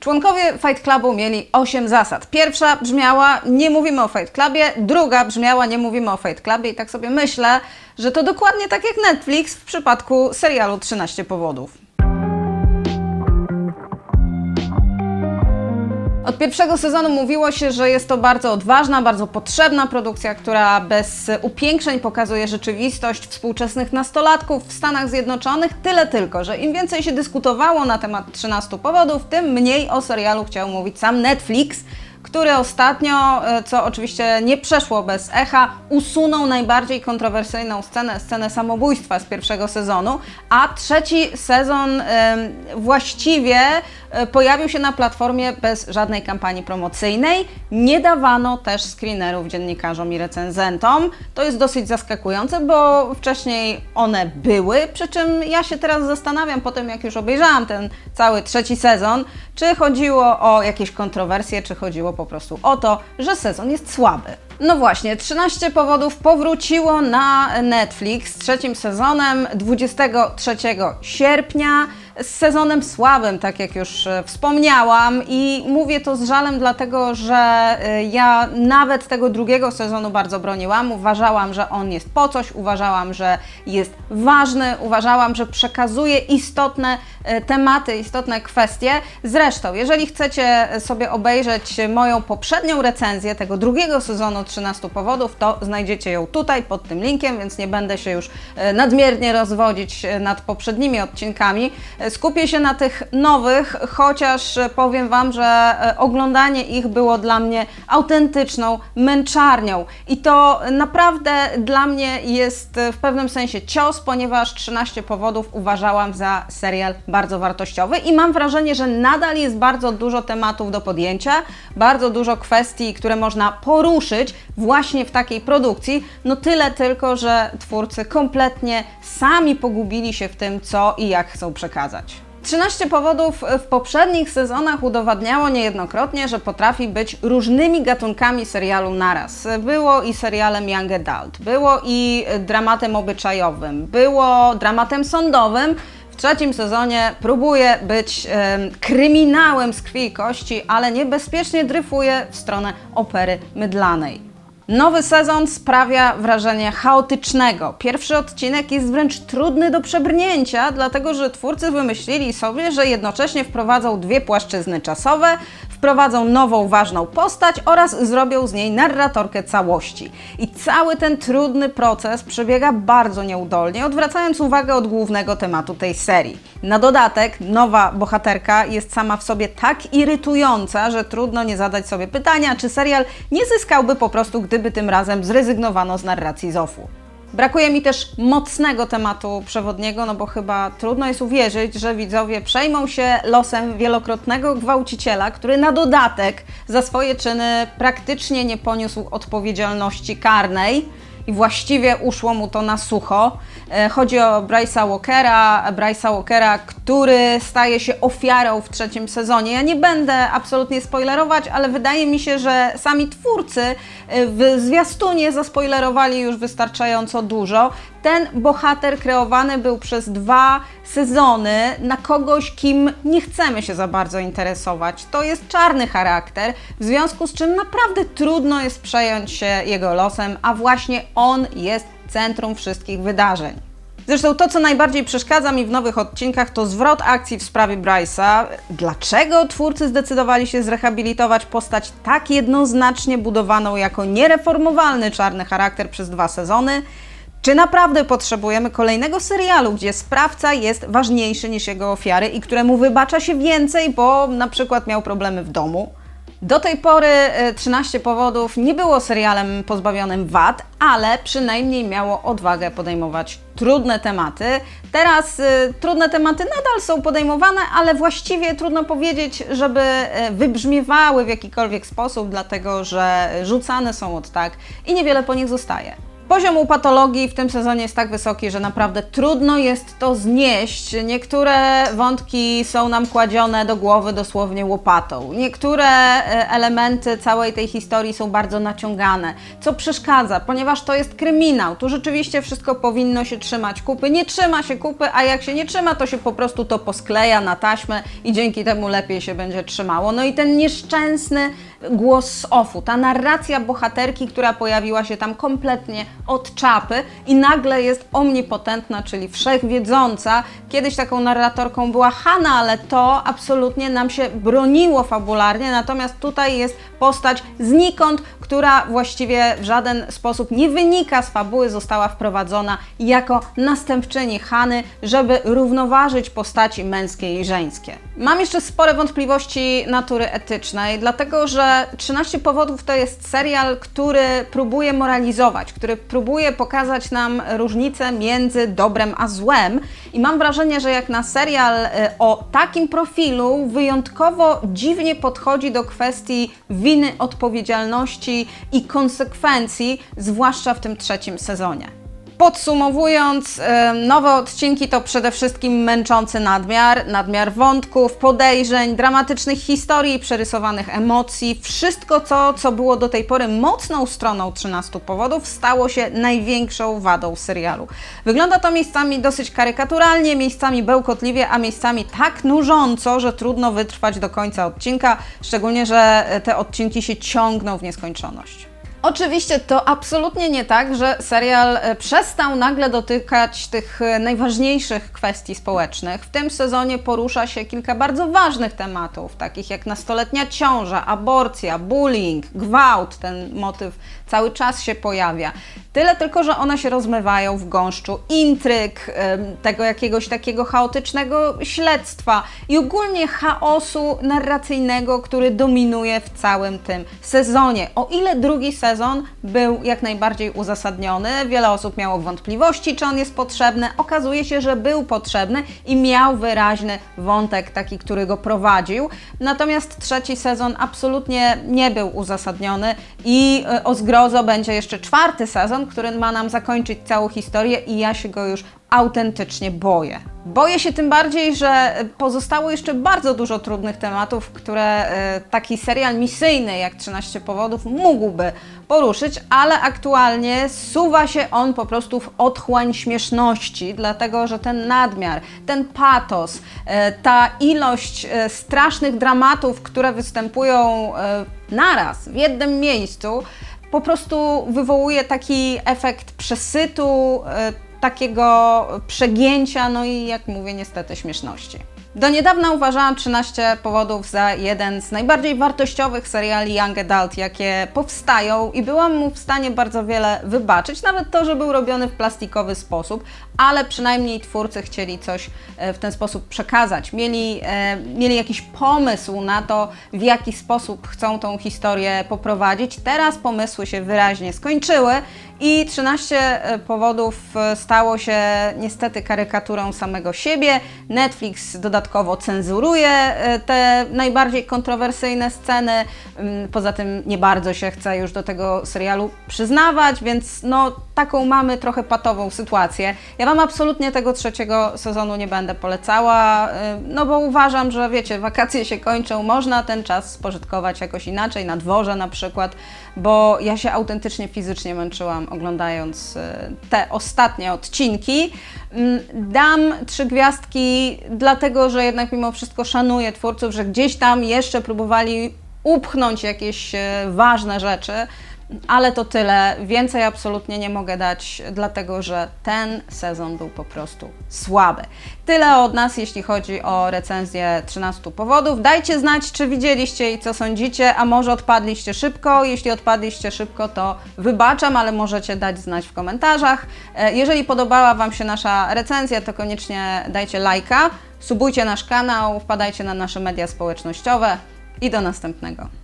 Członkowie Fight Clubu mieli 8 zasad. Pierwsza brzmiała nie mówimy o Fight Clubie, druga brzmiała nie mówimy o Fight Clubie i tak sobie myślę, że to dokładnie tak jak Netflix w przypadku serialu 13 powodów. Od pierwszego sezonu mówiło się, że jest to bardzo odważna, bardzo potrzebna produkcja, która bez upiększeń pokazuje rzeczywistość współczesnych nastolatków w Stanach Zjednoczonych. Tyle tylko, że im więcej się dyskutowało na temat 13 powodów, tym mniej o serialu chciał mówić sam Netflix który ostatnio, e, co oczywiście nie przeszło bez echa, usunął najbardziej kontrowersyjną scenę, scenę samobójstwa z pierwszego sezonu, a trzeci sezon właściwie e, pojawił się na platformie bez żadnej kampanii promocyjnej. Nie dawano też screenerów dziennikarzom i recenzentom. To jest dosyć zaskakujące, bo wcześniej one były, przy czym ja się teraz zastanawiam po tym, jak już obejrzałam ten cały trzeci sezon, czy chodziło o jakieś kontrowersje, czy chodziło po prostu o to, że sezon jest słaby. No właśnie, 13 powodów powróciło na Netflix z trzecim sezonem 23 sierpnia z sezonem słabym, tak jak już e, wspomniałam i mówię to z żalem dlatego, że e, ja nawet tego drugiego sezonu bardzo broniłam. Uważałam, że on jest po coś, uważałam, że jest ważny, uważałam, że przekazuje istotne e, tematy, istotne kwestie. Zresztą, jeżeli chcecie sobie obejrzeć moją poprzednią recenzję tego drugiego sezonu 13 powodów, to znajdziecie ją tutaj pod tym linkiem, więc nie będę się już nadmiernie rozwodzić nad poprzednimi odcinkami. Skupię się na tych nowych, chociaż powiem Wam, że e, oglądanie ich było dla mnie autentyczną męczarnią. I to naprawdę dla mnie jest w pewnym sensie cios, ponieważ 13 powodów uważałam za serial bardzo wartościowy i mam wrażenie, że nadal jest bardzo dużo tematów do podjęcia, bardzo dużo kwestii, które można poruszyć właśnie w takiej produkcji. No tyle tylko, że twórcy kompletnie sami pogubili się w tym, co i jak chcą przekazać. 13 powodów w poprzednich sezonach udowadniało niejednokrotnie, że potrafi być różnymi gatunkami serialu naraz. Było i serialem Young Adult, było i dramatem obyczajowym, było dramatem sądowym. W trzecim sezonie próbuje być kryminałem z krwi i kości, ale niebezpiecznie dryfuje w stronę opery mydlanej. Nowy sezon sprawia wrażenie chaotycznego. Pierwszy odcinek jest wręcz trudny do przebrnięcia, dlatego że twórcy wymyślili sobie, że jednocześnie wprowadzą dwie płaszczyzny czasowe, wprowadzą nową, ważną postać oraz zrobią z niej narratorkę całości. I cały ten trudny proces przebiega bardzo nieudolnie, odwracając uwagę od głównego tematu tej serii. Na dodatek, nowa bohaterka jest sama w sobie tak irytująca, że trudno nie zadać sobie pytania, czy serial nie zyskałby po prostu, gdyby tym razem zrezygnowano z narracji Zofu. Brakuje mi też mocnego tematu przewodniego, no bo chyba trudno jest uwierzyć, że widzowie przejmą się losem wielokrotnego gwałciciela, który na dodatek za swoje czyny praktycznie nie poniósł odpowiedzialności karnej i właściwie uszło mu to na sucho. E, chodzi o Bryce'a Walkera, Bryce'a Walkera, który staje się ofiarą w trzecim sezonie. Ja nie będę absolutnie spoilerować, ale wydaje mi się, że sami twórcy e, w zwiastunie zaspoilerowali już wystarczająco dużo. Ten bohater kreowany był przez dwa sezony na kogoś, kim nie chcemy się za bardzo interesować. To jest czarny charakter, w związku z czym naprawdę trudno jest przejąć się jego losem, a właśnie jest centrum wszystkich wydarzeń. Zresztą to, co najbardziej przeszkadza mi w nowych odcinkach, to zwrot akcji w sprawie Bryce'a. Dlaczego twórcy zdecydowali się zrehabilitować postać tak jednoznacznie budowaną jako niereformowalny czarny charakter przez dwa sezony? Czy naprawdę potrzebujemy kolejnego serialu, gdzie sprawca jest ważniejszy niż jego ofiary i któremu wybacza się więcej, bo na przykład miał problemy w domu? Do tej pory 13 e, powodów nie było serialem pozbawionym wad, ale przynajmniej miało odwagę podejmować trudne tematy. Teraz y, trudne tematy nadal są podejmowane, ale właściwie trudno powiedzieć, żeby y, wybrzmiewały w jakikolwiek sposób, dlatego że rzucane są od tak i niewiele po nich zostaje. Poziom u patologii w tym sezonie jest tak wysoki, że naprawdę trudno jest to znieść. Niektóre wątki są nam kładzione do głowy dosłownie łopatą. Niektóre e, elementy całej tej historii są bardzo naciągane, co przeszkadza, ponieważ to jest kryminał. Tu rzeczywiście wszystko powinno się trzymać kupy. Nie trzyma się kupy, a jak się nie trzyma, to się po prostu to poskleja na taśmę i dzięki temu lepiej się będzie trzymało. No i ten nieszczęsny głos z offu, ta narracja bohaterki, która pojawiła się tam kompletnie od czapy i nagle jest omnipotentna, czyli wszechwiedząca. Kiedyś taką narratorką była Hanna, ale to absolutnie nam się broniło fabularnie, natomiast tutaj jest postać znikąd, która właściwie w żaden sposób nie wynika z fabuły, została wprowadzona jako następczyni Hany, żeby równoważyć postaci męskie i żeńskie. Mam jeszcze spore wątpliwości natury etycznej, dlatego że 13 powodów to jest serial, który próbuje moralizować, który próbuje pokazać nam różnicę między dobrem a złem i mam wrażenie, że jak na serial y, o takim profilu wyjątkowo dziwnie podchodzi do kwestii winy, odpowiedzialności i konsekwencji, zwłaszcza w tym trzecim sezonie. Podsumowując, nowe odcinki to przede wszystkim męczący nadmiar, nadmiar wątków, podejrzeń, dramatycznych historii, przerysowanych emocji. Wszystko to, co było do tej pory mocną stroną 13 powodów, stało się największą wadą serialu. Wygląda to miejscami dosyć karykaturalnie, miejscami bełkotliwie, a miejscami tak nużąco, że trudno wytrwać do końca odcinka, szczególnie, że te odcinki się ciągną w nieskończoność. Oczywiście to absolutnie nie tak, że serial e, przestał nagle dotykać tych e, najważniejszych kwestii społecznych. W tym sezonie porusza się kilka bardzo ważnych tematów, takich jak nastoletnia ciąża, aborcja, bullying, gwałt. Ten motyw cały czas się pojawia. Tyle tylko, że one się rozmywają w gąszczu intryg, tego jakiegoś takiego chaotycznego śledztwa i ogólnie chaosu narracyjnego, który dominuje w całym tym sezonie. O ile drugi sezon był jak najbardziej uzasadniony, wiele osób miało wątpliwości, czy on jest potrzebny, okazuje się, że był potrzebny i miał wyraźny wątek taki, który go prowadził. Natomiast trzeci sezon absolutnie nie był uzasadniony i e, o zgrozo będzie jeszcze czwarty sezon, który ma nam zakończyć całą historię i ja się go już autentycznie boję. Boję się tym bardziej, że pozostało jeszcze bardzo dużo trudnych tematów, które e, taki serial misyjny jak 13 powodów mógłby poruszyć, ale aktualnie suwa się on po prostu w otchłań śmieszności, dlatego że ten nadmiar, ten patos, e, ta ilość e, strasznych dramatów, które występują naraz w jednym miejscu, po prostu wywołuje taki efekt przesytu, takiego przegięcia, no i jak mówię, niestety śmieszności. Do niedawna uważałam 13 powodów za jeden z najbardziej wartościowych seriali Young Adult, jakie powstają i byłam mu w stanie bardzo wiele wybaczyć, nawet to, że był robiony w plastikowy sposób, ale przynajmniej twórcy chcieli coś e, w ten sposób przekazać. Mieli, e, mieli jakiś pomysł na to, w jaki sposób chcą tą historię poprowadzić. Teraz pomysły się wyraźnie skończyły i 13 e, powodów stało się niestety karykaturą samego siebie. Netflix dodatkowo cenzuruje te najbardziej kontrowersyjne sceny. Mm, poza tym nie bardzo się chce już do tego serialu przyznawać, więc no taką mamy trochę patową sytuację. Ja Wam absolutnie tego trzeciego sezonu nie będę polecała, no bo uważam, że wiecie, wakacje się kończą, można ten czas spożytkować jakoś inaczej, na dworze na przykład, bo ja się autentycznie fizycznie męczyłam oglądając y, te ostatnie odcinki. Mm, dam trzy gwiazdki, dlatego że jednak mimo wszystko szanuję twórców, że gdzieś tam jeszcze próbowali upchnąć jakieś y, ważne rzeczy ale to tyle. Więcej absolutnie nie mogę dać, dlatego że ten sezon był po prostu słaby. Tyle od nas, jeśli chodzi o recenzję 13 powodów. Dajcie znać, czy widzieliście i co sądzicie, a może odpadliście szybko. Jeśli odpadliście szybko, to wybaczam, ale możecie dać znać w komentarzach. E, jeżeli podobała Wam się nasza recenzja, to koniecznie dajcie lajka, subujcie nasz kanał, wpadajcie na nasze media społecznościowe i do następnego.